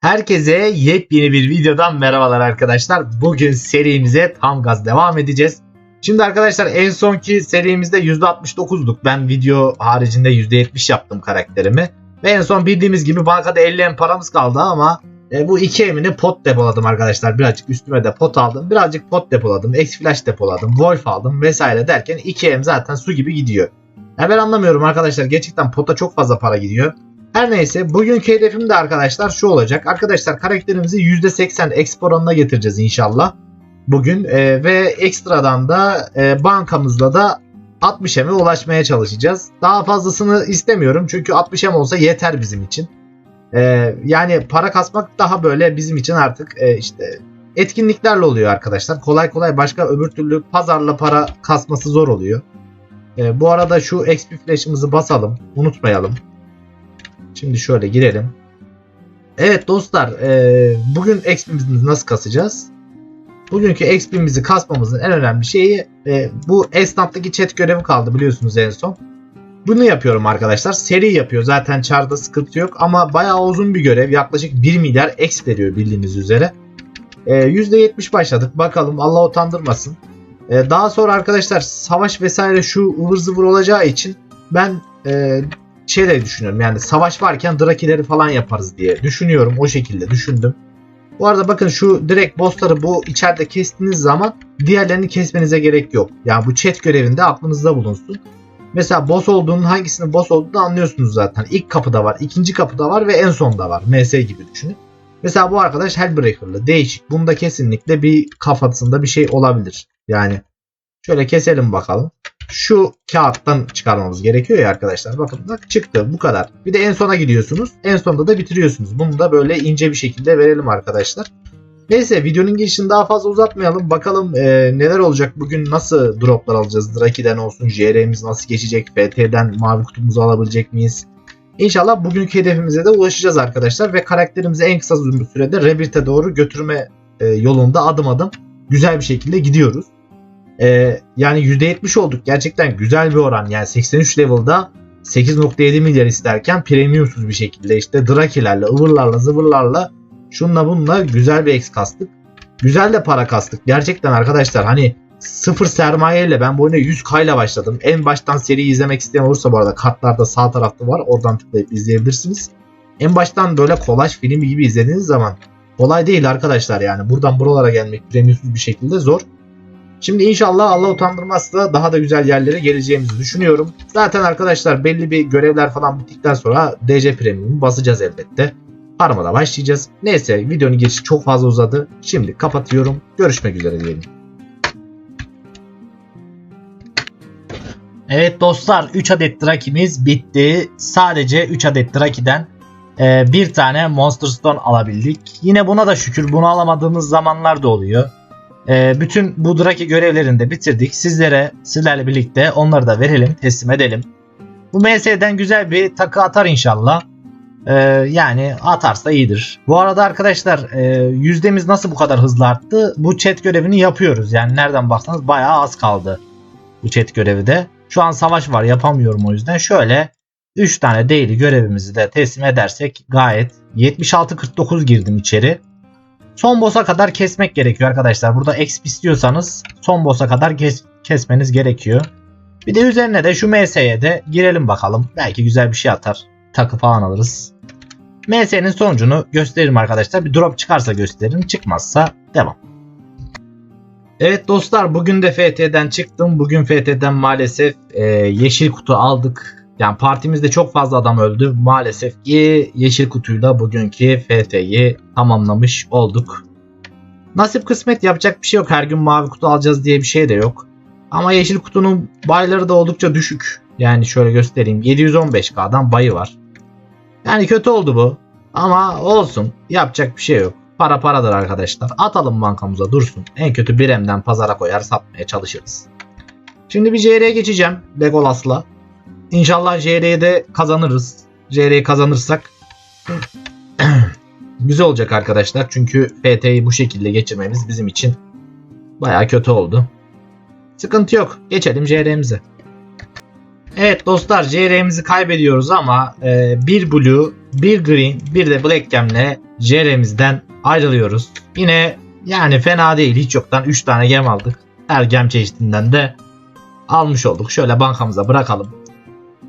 Herkese yepyeni bir videodan merhabalar arkadaşlar. Bugün serimize tam gaz devam edeceğiz. Şimdi arkadaşlar en sonki serimizde %69'duk. Ben video haricinde %70 yaptım karakterimi. Ve en son bildiğimiz gibi bankada 50 em paramız kaldı ama e, bu iki emini pot depoladım arkadaşlar. Birazcık üstüme de pot aldım. Birazcık pot depoladım. X-Flash depoladım. Wolf aldım vesaire derken 2 em zaten su gibi gidiyor. Ya ben anlamıyorum arkadaşlar. Gerçekten pota çok fazla para gidiyor. Her neyse bugünkü hedefim de arkadaşlar şu olacak. Arkadaşlar karakterimizi %80 exp oranına getireceğiz inşallah. Bugün e, ve ekstradan da e, bankamızla da 60 M'e ulaşmaya çalışacağız. Daha fazlasını istemiyorum çünkü 60 M olsa yeter bizim için. E, yani para kasmak daha böyle bizim için artık e, işte etkinliklerle oluyor arkadaşlar. Kolay kolay başka öbür türlü pazarla para kasması zor oluyor. E, bu arada şu XP flash'ımızı basalım. Unutmayalım. Şimdi şöyle girelim. Evet dostlar e, bugün XP'mizi nasıl kasacağız? Bugünkü XP'mizi kasmamızın en önemli şeyi e, bu esnaftaki chat görevi kaldı biliyorsunuz en son. Bunu yapıyorum arkadaşlar. Seri yapıyor. Zaten çarda sıkıntı yok ama bayağı uzun bir görev. Yaklaşık 1 milyar X veriyor bildiğiniz üzere. E, %70 başladık. Bakalım Allah utandırmasın. E, daha sonra arkadaşlar savaş vesaire şu ıvır zıvır olacağı için ben e, şey de düşünüyorum yani savaş varken Drakileri falan yaparız diye düşünüyorum o şekilde düşündüm. Bu arada bakın şu direkt bossları bu içeride kestiğiniz zaman diğerlerini kesmenize gerek yok. Yani bu chat görevinde aklınızda bulunsun. Mesela boss olduğunun hangisinin boss olduğunu anlıyorsunuz zaten. İlk kapıda var, ikinci kapıda var ve en sonda var. MS gibi düşünün. Mesela bu arkadaş Hellbreaker'lı. Değişik. Bunda kesinlikle bir kafasında bir şey olabilir. Yani şöyle keselim bakalım şu kağıttan çıkarmamız gerekiyor ya arkadaşlar. Bakın bak çıktı bu kadar. Bir de en sona gidiyorsunuz. En sonda da bitiriyorsunuz. Bunu da böyle ince bir şekilde verelim arkadaşlar. Neyse videonun girişini daha fazla uzatmayalım. Bakalım e, neler olacak bugün nasıl droplar alacağız. Draki'den olsun JR'miz nasıl geçecek. FT'den mavi kutumuzu alabilecek miyiz? İnşallah bugünkü hedefimize de ulaşacağız arkadaşlar. Ve karakterimizi en kısa sürede Rebirth'e doğru götürme e, yolunda adım adım güzel bir şekilde gidiyoruz. Ee, yani %70 olduk. Gerçekten güzel bir oran. Yani 83 level'da 8.7 milyar isterken premiumsuz bir şekilde işte drakilerle, ıvırlarla, zıvırlarla şunla bununla güzel bir X kastık. Güzel de para kastık. Gerçekten arkadaşlar hani sıfır sermayeyle ben bu oyuna 100k ile başladım. En baştan seri izlemek isteyen olursa bu arada kartlarda sağ tarafta var. Oradan tıklayıp izleyebilirsiniz. En baştan böyle kolaj filmi gibi izlediğiniz zaman kolay değil arkadaşlar yani. Buradan buralara gelmek premiumsuz bir şekilde zor. Şimdi inşallah Allah utandırmazsa daha da güzel yerlere geleceğimizi düşünüyorum. Zaten arkadaşlar belli bir görevler falan bittikten sonra DC Premium'u basacağız elbette. Parmada başlayacağız. Neyse videonun geçişi çok fazla uzadı. Şimdi kapatıyorum. Görüşmek üzere diyelim. Evet dostlar 3 adet Draki'miz bitti. Sadece 3 adet Draki'den e, bir tane Monster Stone alabildik. Yine buna da şükür bunu alamadığımız zamanlar da oluyor. Ee, bütün bu Draki görevlerini de bitirdik. Sizlere, sizlerle birlikte onları da verelim, teslim edelim. Bu MS'den güzel bir takı atar inşallah. Ee, yani atarsa iyidir. Bu arada arkadaşlar e, yüzdemiz nasıl bu kadar hızlı arttı? Bu chat görevini yapıyoruz. Yani nereden baksanız bayağı az kaldı bu chat görevi de. Şu an savaş var yapamıyorum o yüzden. Şöyle 3 tane daily görevimizi de teslim edersek gayet 76-49 girdim içeri. Son boss'a kadar kesmek gerekiyor arkadaşlar. Burada exp istiyorsanız son boss'a kadar kes kesmeniz gerekiyor. Bir de üzerine de şu MS'ye de girelim bakalım. Belki güzel bir şey atar. Takı falan alırız. MS'nin sonucunu gösteririm arkadaşlar. Bir drop çıkarsa gösteririm. Çıkmazsa devam. Evet dostlar bugün de FT'den çıktım. Bugün FT'den maalesef e, yeşil kutu aldık. Yani partimizde çok fazla adam öldü. Maalesef ki yeşil kutuyla bugünkü FT'yi tamamlamış olduk. Nasip kısmet yapacak bir şey yok. Her gün mavi kutu alacağız diye bir şey de yok. Ama yeşil kutunun bayları da oldukça düşük. Yani şöyle göstereyim. 715k'dan bayı var. Yani kötü oldu bu. Ama olsun. Yapacak bir şey yok. Para paradır arkadaşlar. Atalım bankamıza dursun. En kötü bir emden pazara koyar satmaya çalışırız. Şimdi bir JR'ye geçeceğim. Legolas'la. İnşallah JR'ye de kazanırız. JR'yi kazanırsak güzel olacak arkadaşlar. Çünkü FT'yi bu şekilde geçirmemiz bizim için baya kötü oldu. Sıkıntı yok. Geçelim JR'mize. Evet dostlar JR'mizi kaybediyoruz ama e, bir blue bir green bir de black gemle JR'mizden ayrılıyoruz. Yine yani fena değil hiç yoktan 3 tane gem aldık. Her gem çeşidinden de almış olduk. Şöyle bankamıza bırakalım.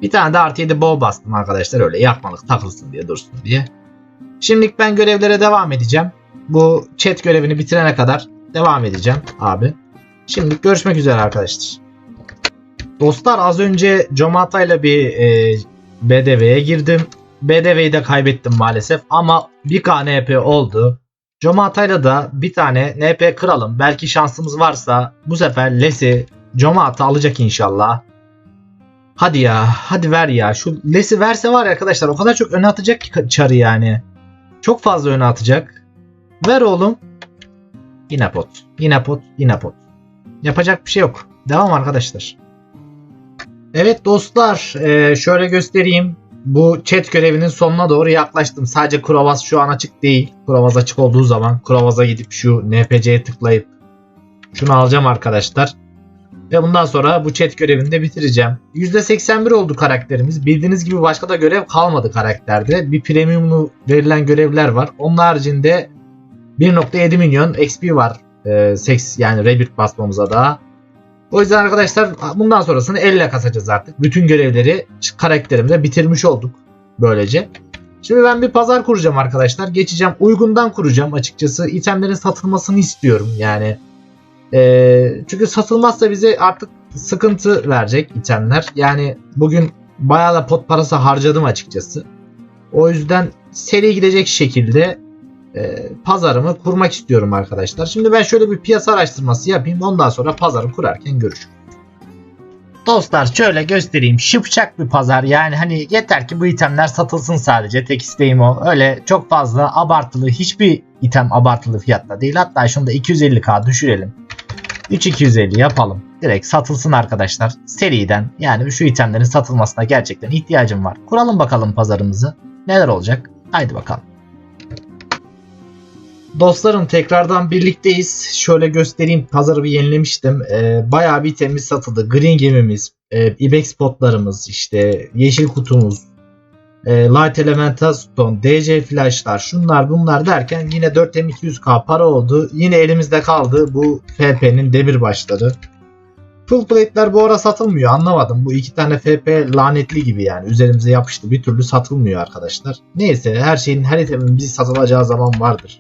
Bir tane de artı 7 bow bastım arkadaşlar öyle yakmalık takılsın diye dursun diye. Şimdilik ben görevlere devam edeceğim. Bu chat görevini bitirene kadar devam edeceğim abi. Şimdilik görüşmek üzere arkadaşlar. Dostlar az önce Comata ile bir e, BDV'ye girdim. BDV'yi de kaybettim maalesef ama bir KNP oldu. Comata'yla da bir tane NP kıralım. Belki şansımız varsa bu sefer Les'i Comata alacak inşallah. Hadi ya hadi ver ya. Şu Les'i verse var ya arkadaşlar o kadar çok öne atacak ki çarı yani. Çok fazla öne atacak. Ver oğlum. Yine pot. Yine. Yapacak bir şey yok. Devam arkadaşlar. Evet dostlar e, şöyle göstereyim. Bu chat görevinin sonuna doğru yaklaştım. Sadece Kurovaz şu an açık değil. Kurovaz açık olduğu zaman Kurovaz'a gidip şu NPC'ye tıklayıp şunu alacağım arkadaşlar. Ve bundan sonra bu chat görevini de bitireceğim. %81 oldu karakterimiz. Bildiğiniz gibi başka da görev kalmadı karakterde. Bir premiumlu verilen görevler var. Onun haricinde 1.7 milyon XP var. Ee, seks yani Rebirth basmamıza daha. O yüzden arkadaşlar bundan sonrasını elle kasacağız artık. Bütün görevleri karakterimize bitirmiş olduk böylece. Şimdi ben bir pazar kuracağım arkadaşlar. Geçeceğim. Uygundan kuracağım açıkçası. İtemlerin satılmasını istiyorum yani. Ee, çünkü satılmazsa bize artık sıkıntı verecek itemler. Yani bugün bayağı da pot parası harcadım açıkçası. O yüzden seri gidecek şekilde e, pazarımı kurmak istiyorum arkadaşlar. Şimdi ben şöyle bir piyasa araştırması yapayım. Ondan sonra pazarı kurarken görüşürüz. Dostlar şöyle göstereyim. Şıpşak bir pazar. Yani hani yeter ki bu itemler satılsın sadece. Tek isteğim o. Öyle çok fazla abartılı hiçbir item abartılı fiyatta değil. Hatta şunu da 250k düşürelim. 3250 yapalım. Direkt satılsın arkadaşlar. Seriden yani şu itemlerin satılmasına gerçekten ihtiyacım var. Kuralım bakalım pazarımızı. Neler olacak? Haydi bakalım. Dostlarım tekrardan birlikteyiz. Şöyle göstereyim. Pazarı bir yenilemiştim. Ee, bayağı bir temiz satıldı. Green gemimiz, e, ibex spotlarımız, işte yeşil kutumuz, e, Light Elemental Stone, DC flashlar, şunlar bunlar derken yine 4200k para oldu. Yine elimizde kaldı bu FP'nin demir başları. Full plate'ler bu ara satılmıyor anlamadım. Bu iki tane FP lanetli gibi yani üzerimize yapıştı. Bir türlü satılmıyor arkadaşlar. Neyse her şeyin her itemin bir satılacağı zaman vardır.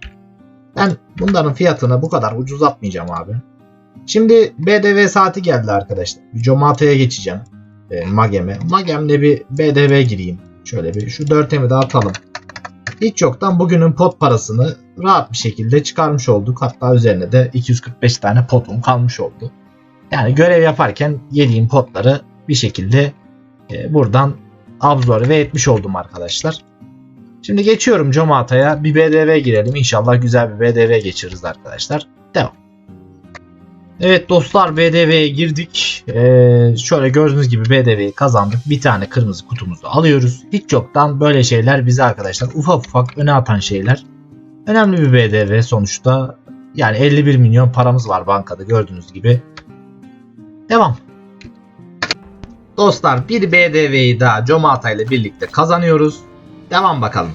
Ben bunların fiyatını bu kadar ucuz atmayacağım abi. Şimdi BDV saati geldi arkadaşlar. Bir Comata'ya geçeceğim. E, Magem'e. Magem'le bir BDV gireyim. Şöyle bir şu 4'emi de atalım. Hiç yoktan bugünün pot parasını rahat bir şekilde çıkarmış olduk. Hatta üzerine de 245 tane potum kalmış oldu. Yani görev yaparken yediğim potları bir şekilde e, buradan absorbe etmiş oldum arkadaşlar. Şimdi geçiyorum Comata'ya. Bir BDV girelim. İnşallah güzel bir BDV geçiririz arkadaşlar. Devam. Evet dostlar BDV'ye girdik. Ee, şöyle gördüğünüz gibi BDV'yi kazandık. Bir tane kırmızı kutumuzu alıyoruz. Hiç yoktan böyle şeyler bize arkadaşlar ufak ufak öne atan şeyler. Önemli bir BDV sonuçta. Yani 51 milyon paramız var bankada gördüğünüz gibi. Devam. Dostlar bir BDV'yi daha Comata ile birlikte kazanıyoruz. Devam bakalım.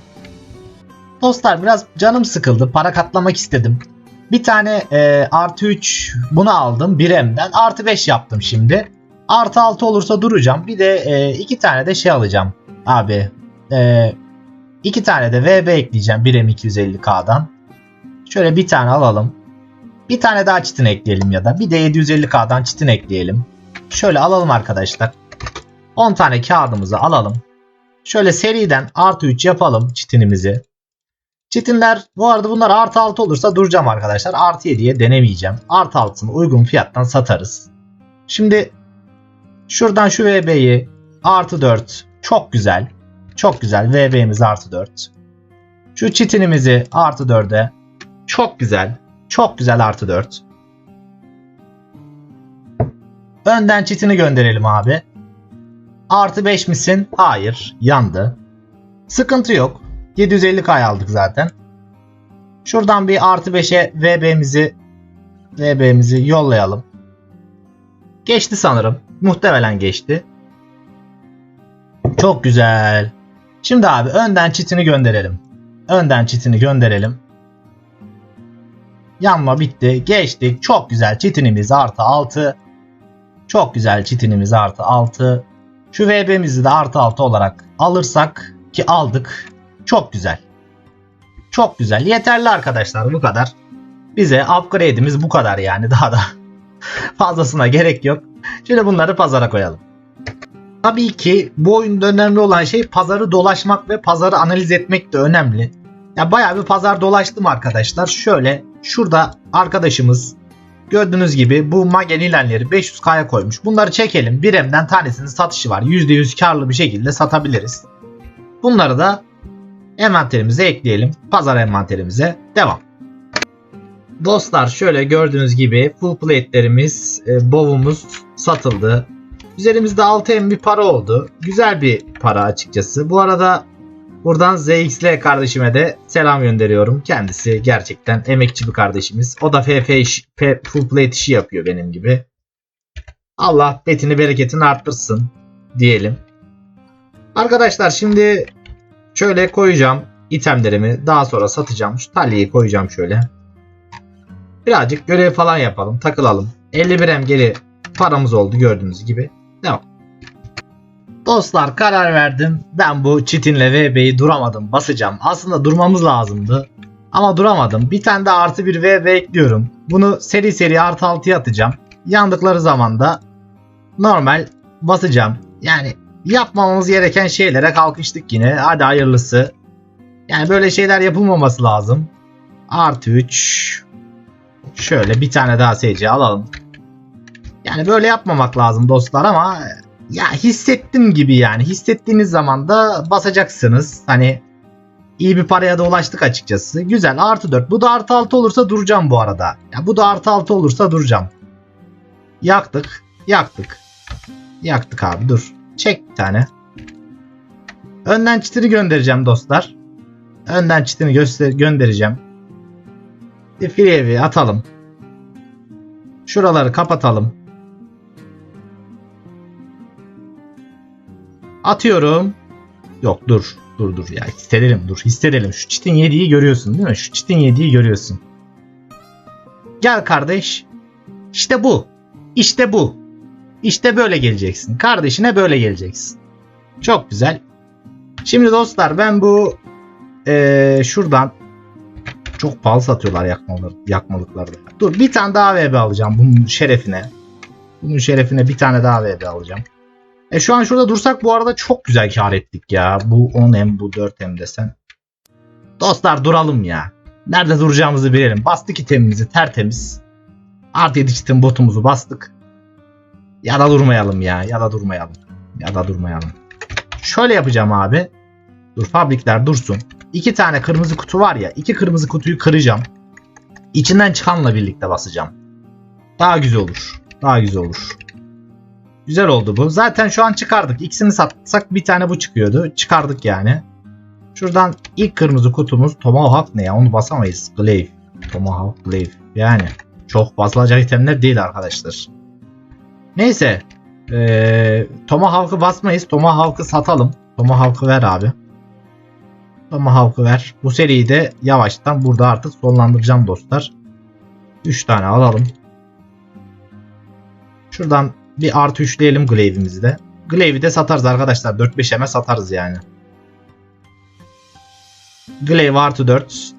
Dostlar biraz canım sıkıldı. Para katlamak istedim. Bir tane e, artı 3 bunu aldım 1M'den. Artı 5 yaptım şimdi. Artı 6 olursa duracağım. Bir de e, iki tane de şey alacağım. Abi. E, iki tane de VB ekleyeceğim 1M 250K'dan. Şöyle bir tane alalım. Bir tane daha çitin ekleyelim ya da. Bir de 750K'dan çitin ekleyelim. Şöyle alalım arkadaşlar. 10 tane kağıdımızı alalım. Şöyle seriden artı 3 yapalım çitinimizi. Çitinler bu arada bunlar artı 6 olursa duracağım arkadaşlar. Artı 7'ye denemeyeceğim. Artı 6'sını uygun fiyattan satarız. Şimdi şuradan şu VB'yi artı 4 çok güzel. Çok güzel VB'miz artı 4. Şu çitinimizi artı 4'e çok güzel. Çok güzel artı 4. Önden çitini gönderelim abi. Artı 5 misin? Hayır. Yandı. Sıkıntı yok. 750k aldık zaten. Şuradan bir artı 5'e VB'mizi VB'mizi yollayalım. Geçti sanırım. Muhtemelen geçti. Çok güzel. Şimdi abi önden çitini gönderelim. Önden çitini gönderelim. Yanma bitti. Geçtik. Çok güzel. Çitinimiz artı 6. Çok güzel çitinimiz artı 6. Şu VB'mizi de artı 6 olarak alırsak ki aldık. Çok güzel. Çok güzel. Yeterli arkadaşlar bu kadar. Bize upgrade'imiz bu kadar yani daha da fazlasına gerek yok. Şimdi bunları pazara koyalım. Tabii ki bu oyunda önemli olan şey pazarı dolaşmak ve pazarı analiz etmek de önemli. Ya bayağı bir pazar dolaştım arkadaşlar. Şöyle şurada arkadaşımız gördüğünüz gibi bu Magenilenleri 500k'ya koymuş. Bunları çekelim. Bir emden tanesinin satışı var. %100 karlı bir şekilde satabiliriz. Bunları da envanterimize ekleyelim. Pazar envanterimize devam. Dostlar şöyle gördüğünüz gibi full plate'lerimiz, e, bovumuz satıldı. Üzerimizde 6M bir para oldu. Güzel bir para açıkçası. Bu arada buradan ZXL kardeşime de selam gönderiyorum. Kendisi gerçekten emekçi bir kardeşimiz. O da FF iş, F- full plate işi yapıyor benim gibi. Allah betini bereketini arttırsın diyelim. Arkadaşlar şimdi şöyle koyacağım itemlerimi. Daha sonra satacağım. Şu talyeyi koyacağım şöyle. Birazcık görev falan yapalım. Takılalım. 51 em geri paramız oldu gördüğünüz gibi. Devam. Dostlar karar verdim. Ben bu çitinle VB'yi duramadım. Basacağım. Aslında durmamız lazımdı. Ama duramadım. Bir tane de artı bir VB ekliyorum. Bunu seri seri artı 6'ya atacağım. Yandıkları zaman da normal basacağım. Yani yapmamamız gereken şeylere kalkıştık yine. Hadi hayırlısı. Yani böyle şeyler yapılmaması lazım. Artı 3. Şöyle bir tane daha SC alalım. Yani böyle yapmamak lazım dostlar ama ya hissettim gibi yani. Hissettiğiniz zaman da basacaksınız. Hani iyi bir paraya da ulaştık açıkçası. Güzel artı 4. Bu da artı 6 olursa duracağım bu arada. Ya bu da artı 6 olursa duracağım. Yaktık. Yaktık. Yaktık abi dur. Çek bir tane. Önden çitini göndereceğim dostlar. Önden çitini göster göndereceğim. Bir free evi atalım. Şuraları kapatalım. Atıyorum. Yok dur. Dur dur ya hissedelim dur hissedelim. Şu çitin yediği görüyorsun değil mi? Şu çitin yediği görüyorsun. Gel kardeş. İşte bu. İşte bu. İşte böyle geleceksin. Kardeşine böyle geleceksin. Çok güzel. Şimdi dostlar ben bu eee, şuradan çok pahalı satıyorlar yakmalı, yakmalıklarda. Dur bir tane daha VB alacağım bunun şerefine. Bunun şerefine bir tane daha VB alacağım. E şu an şurada dursak bu arada çok güzel kar ettik ya. Bu 10M bu 4M desen. Dostlar duralım ya. Nerede duracağımızı bilelim. Bastık itemimizi tertemiz. Artı 7 çitin botumuzu bastık. Ya da durmayalım ya. Ya da durmayalım. Ya da durmayalım. Şöyle yapacağım abi. Dur fabrikler dursun. İki tane kırmızı kutu var ya. iki kırmızı kutuyu kıracağım. İçinden çıkanla birlikte basacağım. Daha güzel olur. Daha güzel olur. Güzel oldu bu. Zaten şu an çıkardık. İkisini satsak bir tane bu çıkıyordu. Çıkardık yani. Şuradan ilk kırmızı kutumuz Tomahawk ne ya? Onu basamayız. Glaive. Tomahawk Glaive. Yani çok basılacak itemler değil arkadaşlar. Neyse. Ee, Tomahawk'ı basmayız. Tomahawk'ı satalım. Tomahawk'ı ver abi. Tomahawk'ı ver. Bu seriyi de yavaştan burada artık sonlandıracağım dostlar. 3 tane alalım. Şuradan bir artı üçleyelim Glaive'imizi de. Glaive'i de satarız arkadaşlar. 4-5 eme satarız yani. Glaive artı 4.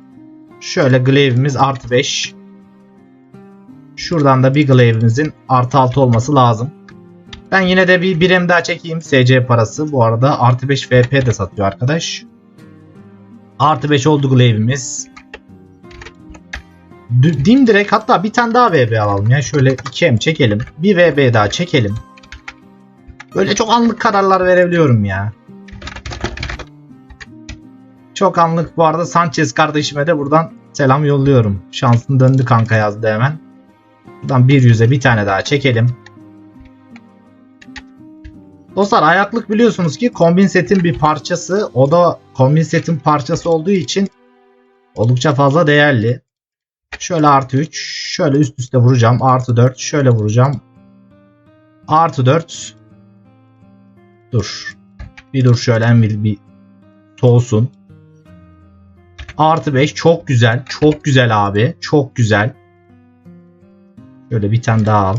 Şöyle Glaive'imiz artı 5. Şuradan da bir Glaive'imizin artı 6 olması lazım. Ben yine de bir birem daha çekeyim. SC parası. Bu arada artı 5 VP de satıyor arkadaş. Artı 5 oldu Glaive'imiz. Dim direkt hatta bir tane daha VB alalım ya. Şöyle 2M çekelim. Bir VB daha çekelim. Böyle çok anlık kararlar verebiliyorum ya. Çok anlık bu arada Sanchez kardeşime de buradan selam yolluyorum. Şansın döndü kanka yazdı hemen. Buradan bir yüze bir tane daha çekelim. Dostlar ayaklık biliyorsunuz ki kombin setin bir parçası. O da kombin setin parçası olduğu için oldukça fazla değerli. Şöyle artı 3. Şöyle üst üste vuracağım. Artı 4. Şöyle vuracağım. Artı 4. Dur. Bir dur şöyle bir, bir olsun. Artı 5 çok güzel. Çok güzel abi. Çok güzel. Şöyle bir tane daha al.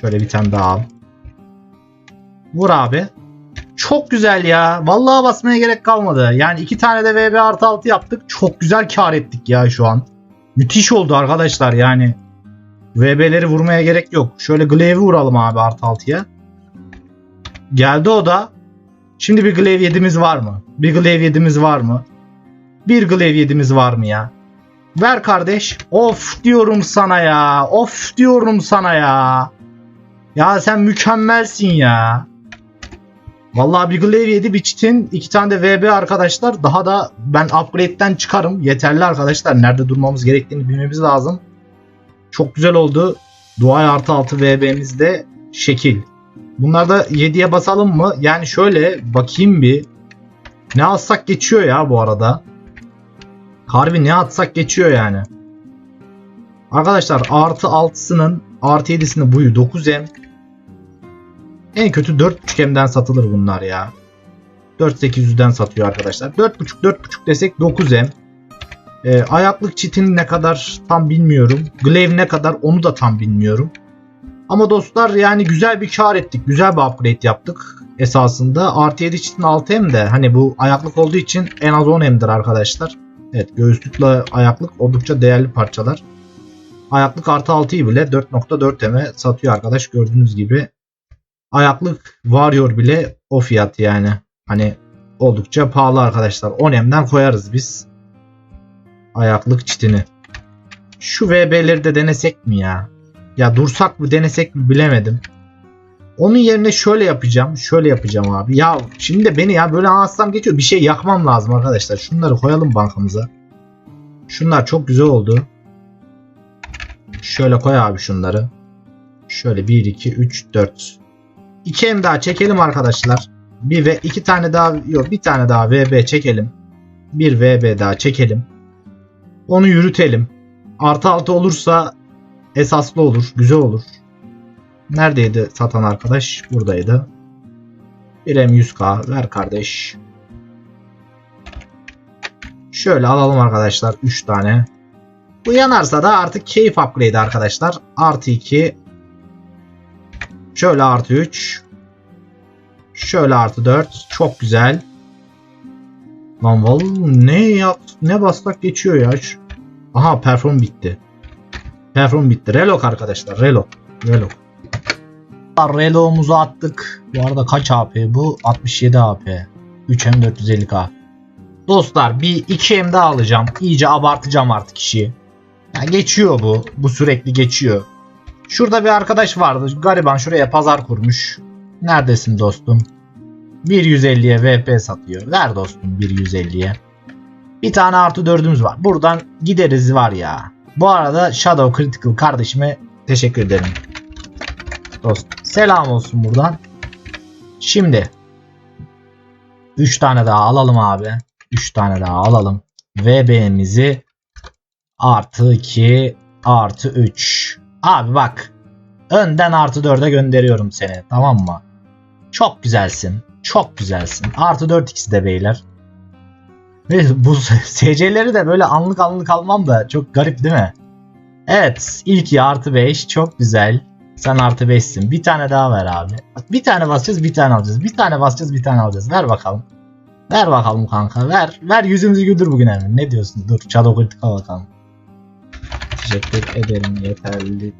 Şöyle bir tane daha al. Vur abi. Çok güzel ya. Vallahi basmaya gerek kalmadı. Yani iki tane de VB artı 6 yaptık. Çok güzel kar ettik ya şu an. Müthiş oldu arkadaşlar yani. VB'leri vurmaya gerek yok. Şöyle Glaive'i vuralım abi artı 6'ya. Geldi o da. Şimdi bir Glaive 7'miz var mı? Bir Glaive 7'miz var mı? Bir Glaive 7'miz var mı ya? Ver kardeş. Of diyorum sana ya. Of diyorum sana ya. Ya sen mükemmelsin ya. Vallahi bir Glaive 7 bir çitin iki tane de VB arkadaşlar. Daha da ben upgrade'den çıkarım. Yeterli arkadaşlar. Nerede durmamız gerektiğini bilmemiz lazım. Çok güzel oldu. Duay artı 6 VB'miz de şekil. Bunlarda 7'ye basalım mı? Yani şöyle bakayım bir. Ne alsak geçiyor ya bu arada. Harbi ne atsak geçiyor yani. Arkadaşlar artı 6'sının artı 7'sinin buyu 9M. En kötü 4.5M'den satılır bunlar ya. 4800'den satıyor arkadaşlar. 4.5 4.5 desek 9M. Ee, ayaklık çitin ne kadar tam bilmiyorum. Glaive ne kadar onu da tam bilmiyorum. Ama dostlar yani güzel bir kar ettik. Güzel bir upgrade yaptık esasında. Artı 7 çitin 6M de hani bu ayaklık olduğu için en az 10M'dir arkadaşlar. Evet göğüslükle ayaklık oldukça değerli parçalar. Ayaklık artı 6'yı bile 4.4M'e satıyor arkadaş gördüğünüz gibi. Ayaklık Warrior bile o fiyat yani. Hani oldukça pahalı arkadaşlar. 10M'den koyarız biz. Ayaklık çitini. Şu VB'leri de denesek mi ya? Ya dursak mı denesek mi bilemedim. Onun yerine şöyle yapacağım. Şöyle yapacağım abi. Ya şimdi de beni ya böyle anlatsam geçiyor. Bir şey yakmam lazım arkadaşlar. Şunları koyalım bankamıza. Şunlar çok güzel oldu. Şöyle koy abi şunları. Şöyle 1, 2, 3, 4. 2 M daha çekelim arkadaşlar. Bir ve iki tane daha yok bir tane daha VB çekelim. Bir VB daha çekelim. Onu yürütelim. Artı altı olursa esaslı olur. Güzel olur. Neredeydi satan arkadaş? Buradaydı. 1M 100K ver kardeş. Şöyle alalım arkadaşlar 3 tane. Bu yanarsa da artık keyif upgrade arkadaşlar. Artı 2. Şöyle artı 3. Şöyle artı 4. Çok güzel. Lan ne yap ne bastak geçiyor ya. Aha perform bitti. Perform bitti. Relok arkadaşlar. Relok. Relok. Reloğumuzu attık. Bu arada kaç AP bu? 67 AP. 3M 450K. Dostlar bir 2M daha alacağım. İyice abartacağım artık işi. Ya geçiyor bu. Bu sürekli geçiyor. Şurada bir arkadaş vardı. Gariban şuraya pazar kurmuş. Neredesin dostum? 1.150'ye VP satıyor. Ver dostum 1.150'ye. Bir tane artı dördümüz var. Buradan gideriz var ya. Bu arada Shadow Critical kardeşime teşekkür ederim. Dost selam olsun buradan. Şimdi 3 tane daha alalım abi. 3 tane daha alalım. VB'mizi artı 2 artı 3. Abi bak önden artı 4'e gönderiyorum seni tamam mı? Çok güzelsin. Çok güzelsin. Artı 4 ikisi de beyler. Ve bu SC'leri de böyle anlık anlık almam da çok garip değil mi? Evet ilk artı 5 çok güzel. Sen artı 5'sin. Bir tane daha ver abi. Bir tane basacağız bir tane alacağız. Bir tane basacağız bir tane alacağız. Ver bakalım. Ver bakalım kanka ver. Ver yüzümüzü güldür bugün Emin. Ne diyorsun? Dur Shadow Critical bakalım. Teşekkür ederim yeterlidir.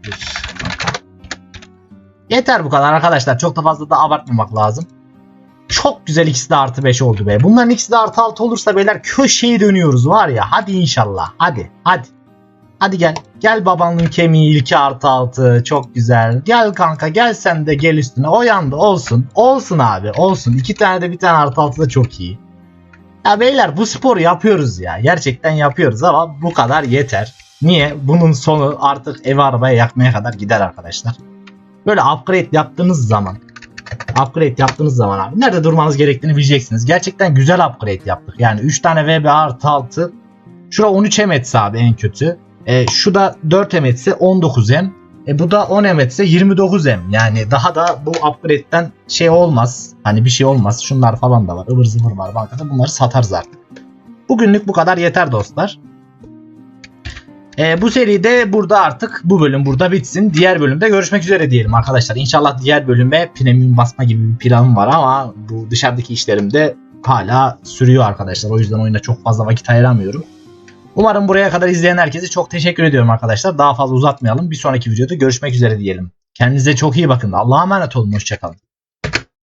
Yeter bu kadar arkadaşlar. Çok da fazla da abartmamak lazım. Çok güzel ikisi de artı 5 oldu be. Bunların ikisi de artı 6 olursa beyler köşeyi dönüyoruz var ya. Hadi inşallah. Hadi. Hadi. Hadi gel. Gel babanın kemiği ilki artı 6. Çok güzel. Gel kanka gel sen de gel üstüne. O yanda olsun. Olsun abi olsun. İki tane de bir tane artı 6 da çok iyi. Ya beyler bu sporu yapıyoruz ya. Gerçekten yapıyoruz ama bu kadar yeter. Niye? Bunun sonu artık evi arabaya yakmaya kadar gider arkadaşlar. Böyle upgrade yaptığınız zaman upgrade yaptığınız zaman abi nerede durmanız gerektiğini bileceksiniz. Gerçekten güzel upgrade yaptık. Yani 3 tane VB artı 6. Şura 13 M etse abi en kötü. E, şu da 4 M etse 19 M. E bu da 10 M ise 29M. Yani daha da bu upgrade'den şey olmaz. Hani bir şey olmaz. Şunlar falan da var. ıvır zıvır var bankada. Bunları satarız artık. Bugünlük bu kadar yeter dostlar. E, bu seride burada artık bu bölüm burada bitsin. Diğer bölümde görüşmek üzere diyelim arkadaşlar. İnşallah diğer bölüme premium basma gibi bir planım var ama bu dışarıdaki işlerimde hala sürüyor arkadaşlar. O yüzden oyuna çok fazla vakit ayıramıyorum. Umarım buraya kadar izleyen herkese çok teşekkür ediyorum arkadaşlar. Daha fazla uzatmayalım. Bir sonraki videoda görüşmek üzere diyelim. Kendinize çok iyi bakın. Allah'a emanet olun. Hoşçakalın.